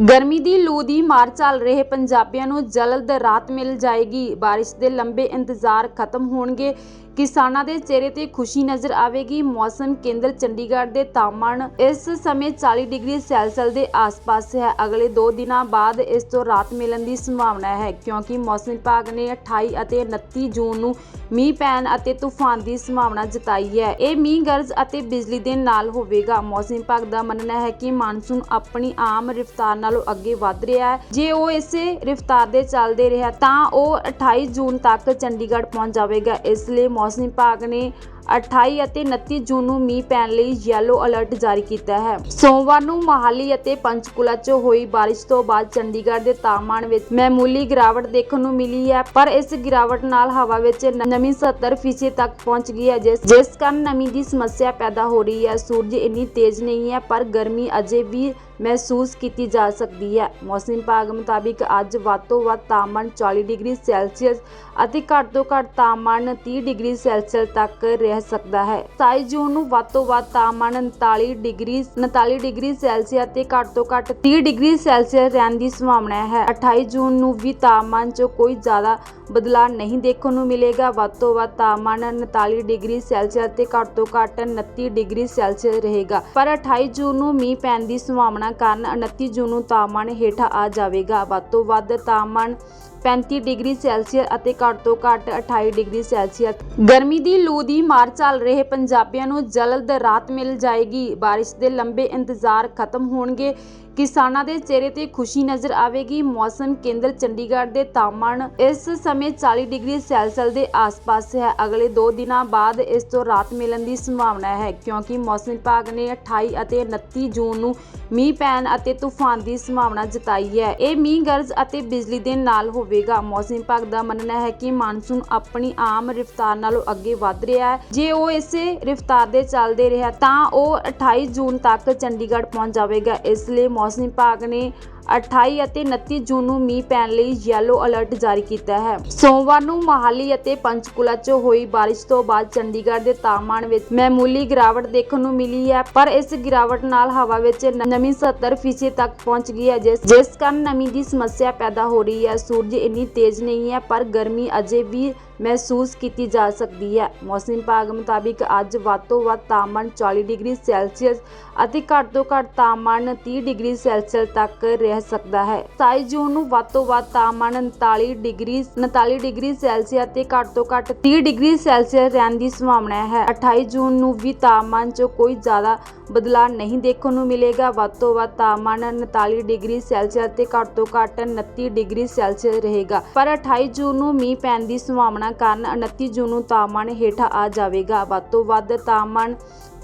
ਗਰਮੀ ਦੀ ਲੂ ਦੀ ਮਾਰ ਚੱਲ ਰਹੇ ਪੰਜਾਬੀਆਂ ਨੂੰ ਜਲਦ ਰਾਹਤ ਮਿਲ ਜਾਏਗੀ। ਬਾਰਿਸ਼ ਦੇ ਲੰਬੇ ਇੰਤਜ਼ਾਰ ਖਤਮ ਹੋਣਗੇ। ਕਿਸਾਨਾਂ ਦੇ ਚਿਹਰੇ ਤੇ ਖੁਸ਼ੀ ਨਜ਼ਰ ਆਵੇਗੀ। ਮੌਸਮ ਕੇਂਦਰ ਚੰਡੀਗੜ੍ਹ ਦੇ ਤਾਪਮਾਨ ਇਸ ਸਮੇਂ 40 ਡਿਗਰੀ ਸੈਲਸੀਅਸ ਦੇ ਆਸ-ਪਾਸ ਹੈ। ਅਗਲੇ 2 ਦਿਨਾਂ ਬਾਅਦ ਇਸ ਤੋਂ ਰਾਹਤ ਮਿਲਣ ਦੀ ਸੰਭਾਵਨਾ ਹੈ, ਕਿਉਂਕਿ ਮੌਸਮ ਵਿਭਾਗ ਨੇ 28 ਅਤੇ 29 ਜੂਨ ਨੂੰ ਮੀਂਹ ਪੈਣ ਅਤੇ ਤੂਫਾਨ ਦੀ ਸੰਭਾਵਨਾ ਜਤਾਈ ਹੈ। ਇਹ ਮੀਂਹ ਗਰਜ ਅਤੇ ਬਿਜਲੀ ਦੇ ਨਾਲ ਹੋਵੇਗਾ। ਮੌਸਮ ਵਿਭਾਗ ਦਾ ਮੰਨਣਾ ਹੈ ਕਿ ਮਾਨਸੂਨ ਆਪਣੀ ਆਮ ਰਫ਼ਤਾਰ ਨਾਲੋਂ ਅੱਗੇ ਵਧ ਰਿਹਾ ਹੈ। ਜੇ ਉਹ ਇਸੇ ਰਫ਼ਤਾਰ ਦੇ ਚੱਲਦੇ ਰਿਹਾ, ਤਾਂ ਉਹ 28 ਜੂਨ ਤੱਕ ਚੰਡੀਗੜ੍ਹ ਪਹੁੰਚ ਜਾਵੇਗਾ। ਇਸ ਲਈ ਮੌਸਮ ਵਿਭਾਗ ਨੇ 28 ਅਤੇ 29 ਜੂਨ ਨੂੰ ਮੀਂਹ ਪੈਣ ਲਈ ਯੈਲੋ ਅਲਰਟ ਜਾਰੀ ਕੀਤਾ ਹੈ। ਸੋਮਵਾਰ ਨੂੰ ਮੋਹਾਲੀ ਅਤੇ ਪੰਚਕੂਲਾ 'ਚ ਹੋਈ ਬਾਰਿਸ਼ ਤੋਂ ਬਾਅਦ ਚੰਡੀਗੜ੍ਹ ਦੇ ਤਾਪਮਾਨ ਵਿੱਚ ਮਾਮੂਲੀ ਗਿਰਾਵਟ ਦੇਖਣ ਨੂੰ ਮਿਲੀ ਹੈ, ਪਰ ਇਸ ਗਿਰਾਵਟ ਨਾਲ ਹਵਾ ਵਿੱਚ ਨਮੀ 70% ਤੱਕ ਪਹੁੰਚ ਗਈ ਹੈ, ਜਿਸ ਜਿਸ ਕਾਰਨ ਨਮੀ ਦੀ ਸਮੱਸਿਆ ਪੈਦਾ ਹੋ ਰਹੀ ਹੈ। ਸੂਰਜ ਇੰਨੀ ਤੇਜ਼ ਨਹੀਂ ਹੈ, ਪਰ ਗਰਮੀ ਅਜੇ ਵੀ ਮਹਿਸੂਸ ਕੀਤੀ ਜਾ ਸਕਦੀ ਹੈ। ਮੌਸਮ ਵਿਭਾਗ ਮੁਤਾਬਿਕ ਅੱਜ ਵੱਧ ਤੋਂ ਵੱਧ ਤਾਪਮਾਨ 40 ਡਿਗਰੀ ਸੈਲਸੀਅਸ ਅਤੇ ਘੱਟ ਤੋਂ ਘੱਟ ਤਾਪਮਾਨ 30 ਡਿਗਰੀ ਸੈਲਸੀਅਸ ਤੱਕ ਰਹਿ ਸਕਦਾ ਹੈ। 27 ਜੂਨ ਨੂੰ ਵੱਧ ਤੋਂ ਵੱਧ ਤਾਪਮਾਨ 39 ਡਿਗਰੀ 39 ਡਿਗਰੀ ਸੈਲਸੀਅਸ ਅਤੇ ਘੱਟ ਤੋਂ ਘੱਟ 30 ਡਿਗਰੀ ਸੈਲਸੀਅਸ ਰਹਿਣ ਦੀ ਸੰਭਾਵਨਾ ਹੈ। 28 ਜੂਨ ਨੂੰ ਵੀ ਤਾਪਮਾਨ 'ਚ ਕੋਈ ਜ਼ਿਆਦਾ ਬਦਲਾਅ ਨਹੀਂ ਦੇਖਣ ਨੂੰ ਮਿਲੇਗਾ। ਵੱਧ ਤੋਂ ਵੱਧ ਤਾਪਮਾਨ 39 ਡਿਗਰੀ ਸੈਲਸੀਅਸ ਤੇ ਘੱਟ ਤੋਂ ਘੱਟ 29 ਡਿਗਰੀ ਸੈਲਸੀਅਸ ਰਹੇਗਾ। ਪਰ 28 ਜੂਨ ਨੂੰ ਮੀਂਹ ਪੈਣ ਦੀ ਸੰਭਾਵਨਾ ਕਾਰਨ 29 ਜੂਨ ਨੂੰ ਤਾਪਮਾਨ ਹੇਠਾਂ ਆ ਜਾਵੇਗਾ। ਵੱਧ ਤੋਂ ਵੱਧ ਤਾਪਮਾਨ 35 ਡਿਗਰੀ ਸੈਲਸੀਅਸ ਅਤੇ ਘੱਟ ਤੋਂ ਘੱਟ 28 ਡਿਗਰੀ ਸੈਲਸੀਅਸ। ਗਰਮੀ ਦੀ ਲੂ ਦੀ ਮਾਰ ਚੱਲ ਰਹੇ ਪੰਜਾਬੀਆਂ ਨੂੰ ਜਲਦ ਰਾਹਤ ਮਿਲ ਜਾਏਗੀ। ਬਾਰਿਸ਼ ਦੇ ਲੰਬੇ ਇੰਤਜ਼ਾਰ ਖਤਮ ਹੋਣਗੇ। ਕਿਸਾਨਾਂ ਦੇ ਚਿਹਰੇ ਤੇ ਖੁਸ਼ੀ ਨਜ਼ਰ ਆਵੇਗੀ। ਮੌਸਮ ਕੇਂਦਰ ਚੰਡੀਗੜ੍ਹ ਦੇ ਤਾਪਮਾਨ ਇਸ ਸਮੇਂ 40 ਡਿਗਰੀ ਸੈਲਸੀਅਸ ਦੇ ਆਸ-ਪਾਸ ਹੈ। ਅਗਲੇ 2 ਦਿਨਾਂ ਬਾਅਦ ਇਸ ਤੋਂ ਰਾਹਤ ਮਿਲਣ ਦੀ ਸੰਭਾਵਨਾ ਹੈ, ਕਿਉਂਕਿ ਮੌਸਮ ਵਿਭਾਗ ਨੇ 28 ਅਤੇ 29 ਜੂਨ ਨੂੰ ਮੀਂਹ ਪੈਣ ਅਤੇ ਤੂਫਾਨ ਦੀ ਸੰਭਾਵਨਾ ਜਤਾਈ ਹੈ। ਇਹ ਮੀਂਹ ਗਰਜ ਅਤੇ ਬਿਜਲੀ ਦੇ ਨਾਲ ਹੋਵੇਗਾ। ਮੌਸਮ ਵਿਭਾਗ ਦਾ ਮੰਨਣਾ ਹੈ ਕਿ ਮਾਨਸੂਨ ਆਪਣੀ ਆਮ ਰਫ਼ਤਾਰ ਨਾਲੋਂ ਅੱਗੇ ਵਧ ਰਿਹਾ ਹੈ। ਜੇ ਉਹ ਇਸੇ ਰਫ਼ਤਾਰ ਦੇ ਚੱਲਦੇ ਰਿਹਾ, ਤਾਂ ਉਹ 28 ਜੂਨ ਤੱਕ ਚੰਡੀਗੜ੍ਹ ਪਹੁੰਚ ਜਾਵੇਗਾ। ਇਸ ਲਈ ਮੌਸਮ ਵਿਭਾਗ ਨੇ 28 ਅਤੇ 29 ਜੂਨ ਨੂੰ ਮੀਂਹ ਪੈਣ ਲਈ ਯੈਲੋ ਅਲਰਟ ਜਾਰੀ ਕੀਤਾ ਹੈ। ਸੋਮਵਾਰ ਨੂੰ ਮੋਹਾਲੀ ਅਤੇ ਪੰਚਕੂਲਾ 'ਚ ਹੋਈ ਬਾਰਿਸ਼ ਤੋਂ ਬਾਅਦ ਚੰਡੀਗੜ੍ਹ ਦੇ ਤਾਪਮਾਨ ਵਿੱਚ ਮਾਮੂਲੀ ਗਿਰਾਵਟ ਦੇਖਣ ਨੂੰ ਮਿਲੀ ਹੈ, ਪਰ ਇਸ ਗਿਰਾਵਟ ਨਾਲ ਹਵਾ ਵਿੱਚ ਨਮੀ 70% ਤੱਕ ਪਹੁੰਚ ਗਈ ਹੈ, ਜਿਸ ਜਿਸ ਕਾਰਨ ਨਮੀ ਦੀ ਸਮੱਸਿਆ ਪੈਦਾ ਹੋ ਰਹੀ ਹੈ। ਸੂਰਜ ਇੰਨੀ ਤੇਜ਼ ਨਹੀਂ ਹੈ, ਪਰ ਗਰਮੀ ਅਜੇ ਵੀ ਮਹਿਸੂਸ ਕੀਤੀ ਜਾ ਸਕਦੀ ਹੈ। ਮੌਸਮ ਵਿਭਾਗ ਮੁਤਾਬਿਕ ਅੱਜ ਵੱਧ ਤੋਂ ਵੱਧ ਤਾਪਮਾਨ 40 ਡਿਗਰੀ ਸੈਲਸੀਅਸ ਅਤੇ ਘੱਟ ਤੋਂ ਘੱਟ ਤਾਪਮਾਨ 30 ਡਿਗਰੀ ਸੈਲਸੀਅਸ ਤੱਕ ਰਹਿ ਸਕਦਾ ਹੈ। 27 ਜੂਨ ਨੂੰ ਵੱਧ ਤੋਂ ਵੱਧ ਤਾਪਮਾਨ 39 ਡਿਗਰੀ 39 ਡਿਗਰੀ ਸੈਲਸੀਅਸ ਅਤੇ ਘੱਟ ਤੋਂ ਘੱਟ 30 ਡਿਗਰੀ ਸੈਲਸੀਅਸ ਰਹਿਣ ਦੀ ਸੰਭਾਵਨਾ ਹੈ। 28 ਜੂਨ ਨੂੰ ਵੀ ਤਾਪਮਾਨ 'ਚ ਕੋਈ ਜ਼ਿਆਦਾ ਬਦਲਾਅ ਨਹੀਂ ਦੇਖਣ ਨੂੰ ਮਿਲੇਗਾ। ਵੱਧ ਤੋਂ ਵੱਧ ਤਾਪਮਾਨ 39 ਡਿਗਰੀ ਸੈਲਸੀਅਸ ਤੇ ਘੱਟ ਤੋਂ ਘੱਟ 29 ਡਿਗਰੀ ਸੈਲਸੀਅਸ ਰਹੇਗਾ। ਪਰ 28 ਜੂਨ ਨੂੰ ਮੀਂਹ ਪੈਣ ਦੀ ਸੰਭਾਵਨਾ ਕਾਰਨ 29 ਜੂਨ ਨੂੰ ਤਾਪਮਾਨ ਹੇਠਾਂ ਆ ਜਾਵੇਗਾ। ਵੱਧ ਤੋਂ ਵੱਧ ਤਾਪਮਾਨ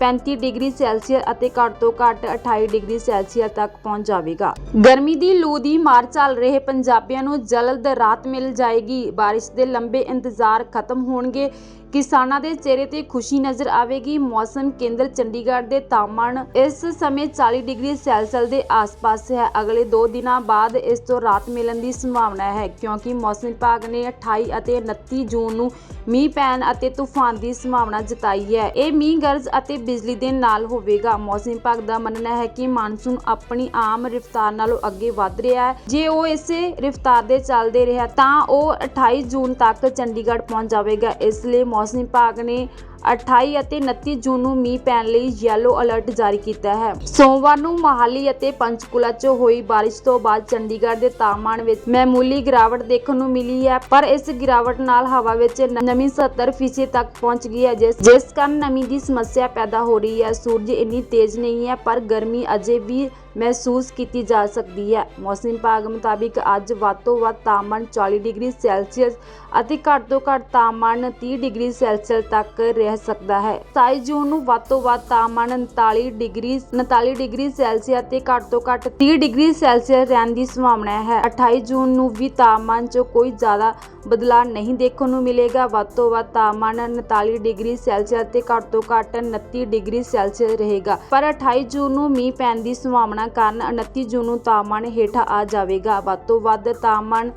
35 ਡਿਗਰੀ ਸੈਲਸੀਅਸ ਅਤੇ ਘੱਟ ਤੋਂ ਘੱਟ 28 ਡਿਗਰੀ ਸੈਲਸੀਅਸ ਤੱਕ ਪਹੁੰਚ ਜਾਵੇਗਾ। ਗਰਮੀ ਦੀ ਲੂ ਦੀ ਮਾਰ ਚੱਲ ਰਹੇ ਪੰਜਾਬੀਆਂ ਨੂੰ ਜਲਦ ਰਾਹਤ ਮਿਲ ਜਾਏਗੀ। ਬਾਰਿਸ਼ ਦੇ ਲੰਬੇ ਇੰਤਜ਼ਾਰ ਖਤਮ ਹੋਣਗੇ। ਕਿਸਾਨਾਂ ਦੇ ਚਿਹਰੇ ਤੇ ਖੁਸ਼ੀ ਨਜ਼ਰ ਆਵੇਗੀ। ਮੌਸਮ ਕੇਂਦਰ ਚੰਡੀਗੜ੍ਹ ਦੇ ਤਾਪਮਾਨ ਇਸ ਸਮੇਂ 40 ਡਿਗਰੀ ਸੈਲਸੀਅਸ ਦੇ ਆਸ-ਪਾਸ ਹੈ। ਅਗਲੇ 2 ਦਿਨਾਂ ਬਾਅਦ ਇਸ ਤੋਂ ਰਾਤ ਮਿਲਣ ਦੀ ਸੰਭਾਵਨਾ ਹੈ, ਕਿਉਂਕਿ ਮੌਸਮ ਵਿਭਾਗ ਨੇ 28 ਅਤੇ 29 ਜੂਨ ਨੂੰ ਮੀਂਹ ਪੈਣ ਅਤੇ ਤੂਫਾਨ ਦੀ ਸੰਭਾਵਨਾ ਜਤਾਈ ਹੈ। ਇਹ ਮੀਂਹ ਗਰਜ ਅਤੇ ਬਿਜਲੀ ਦੇ ਨਾਲ ਹੋਵੇਗਾ। ਮੌਸਮ ਵਿਭਾਗ ਦਾ ਮੰਨਣਾ ਹੈ ਕਿ ਮਾਨਸੂਨ ਆਪਣੀ ਆਮ ਰਫ਼ਤਾਰ ਨਾਲੋਂ ਅੱਗੇ ਵਧ ਰਿਹਾ ਹੈ। ਜੇ ਉਹ ਇਸੇ ਰਫ਼ਤਾਰ ਦੇ ਚੱਲਦੇ ਰਿਹਾ ਤਾਂ ਉਹ 28 ਜੂਨ ਤੱਕ ਚੰਡੀਗੜ੍ਹ ਪਹੁੰਚ ਜਾਵੇਗਾ। ਇਸ ਲਈ ਮੌਸਮ ਵਿਭਾਗ ਨੇ 28 ਅਤੇ 29 ਜੂਨ ਨੂੰ ਮੀਂਹ ਪੈਣ ਲਈ ਯੈਲੋ ਅਲਰਟ ਜਾਰੀ ਕੀਤਾ ਹੈ। ਸੋਮਵਾਰ ਨੂੰ ਮੋਹਾਲੀ ਅਤੇ ਪੰਚਕੂਲਾ 'ਚ ਹੋਈ ਬਾਰਿਸ਼ ਤੋਂ ਬਾਅਦ ਚੰਡੀਗੜ੍ਹ ਦੇ ਤਾਪਮਾਨ ਵਿੱਚ ਮਾਮੂਲੀ ਗਿਰਾਵਟ ਦੇਖਣ ਨੂੰ ਮਿਲੀ ਹੈ, ਪਰ ਇਸ ਗਿਰਾਵਟ ਨਾਲ ਹਵਾ ਵਿੱਚ ਨਮੀ 70% ਤੱਕ ਪਹੁੰਚ ਗਈ ਹੈ, ਜਿਸ ਜਿਸ ਕਾਰਨ ਨਮੀ ਦੀ ਸਮੱਸਿਆ ਪੈਦਾ ਹੋ ਰਹੀ ਹੈ। ਸੂਰਜ ਇੰਨੀ ਤੇਜ਼ ਨਹੀਂ ਹੈ, ਪਰ ਗਰਮੀ ਅਜੇ ਵੀ ਮਹਿਸੂਸ ਕੀਤੀ ਜਾ ਸਕਦੀ ਹੈ। ਮੌਸਮ ਵਿਭਾਗ ਮੁਤਾਬਿਕ ਅੱਜ ਵੱਧ ਤੋਂ ਵੱਧ ਤਾਪਮਾਨ 40 ਡਿਗਰੀ ਸੈਲਸੀਅਸ ਅਤੇ ਘੱਟ ਤੋਂ ਘੱਟ ਤਾਪਮਾਨ 30 ਡਿਗਰੀ ਸੈਲਸੀਅਸ ਤੱਕ ਰਹਿ ਸਕਦਾ ਹੈ। 27 ਜੂਨ ਨੂੰ ਵੱਧ ਤੋਂ ਵੱਧ ਤਾਪਮਾਨ 39 ਡਿਗਰੀ 39 ਡਿਗਰੀ ਸੈਲਸੀਅਸ ਅਤੇ ਘੱਟ ਤੋਂ ਘੱਟ 30 ਡਿਗਰੀ ਸੈਲਸੀਅਸ ਰਹਿਣ ਦੀ ਸੰਭਾਵਨਾ ਹੈ। 28 ਜੂਨ ਨੂੰ ਵੀ ਤਾਪਮਾਨ 'ਚ ਕੋਈ ਜ਼ਿਆਦਾ ਬਦਲਾਅ ਨਹੀਂ ਦੇਖਣ ਨੂੰ ਮਿਲੇਗਾ। ਵੱਧ ਤੋਂ ਵੱਧ ਤਾਪਮਾਨ 39 ਡਿਗਰੀ ਸੈਲਸੀਅਸ ਅਤੇ ਘੱਟ ਤੋਂ ਘੱਟ 29 ਡਿਗਰੀ ਸੈਲਸੀਅਸ ਰਹੇਗਾ। ਪਰ 28 ਜੂਨ ਨੂੰ ਮੀਂਹ ਪੈਣ ਦੀ ਸੰਭਾਵਨਾ ਕਾਰਨ 29 ਜੂਨ ਨੂੰ ਤਾਪਮਾਨ ਹੇਠਾਂ ਆ ਜਾਵੇਗਾ। ਵੱਧ ਤੋਂ ਵੱਧ ਤਾਪਮਾਨ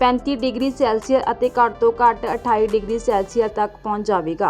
35 ਡਿਗਰੀ ਸੈਲਸੀਅਸ ਅਤੇ ਘੱਟ ਤੋਂ ਘੱਟ 28 ਡਿਗਰੀ ਸੈਲਸੀਅਸ ਤੱਕ ਪਹੁੰਚ ਜਾਵੇਗਾ।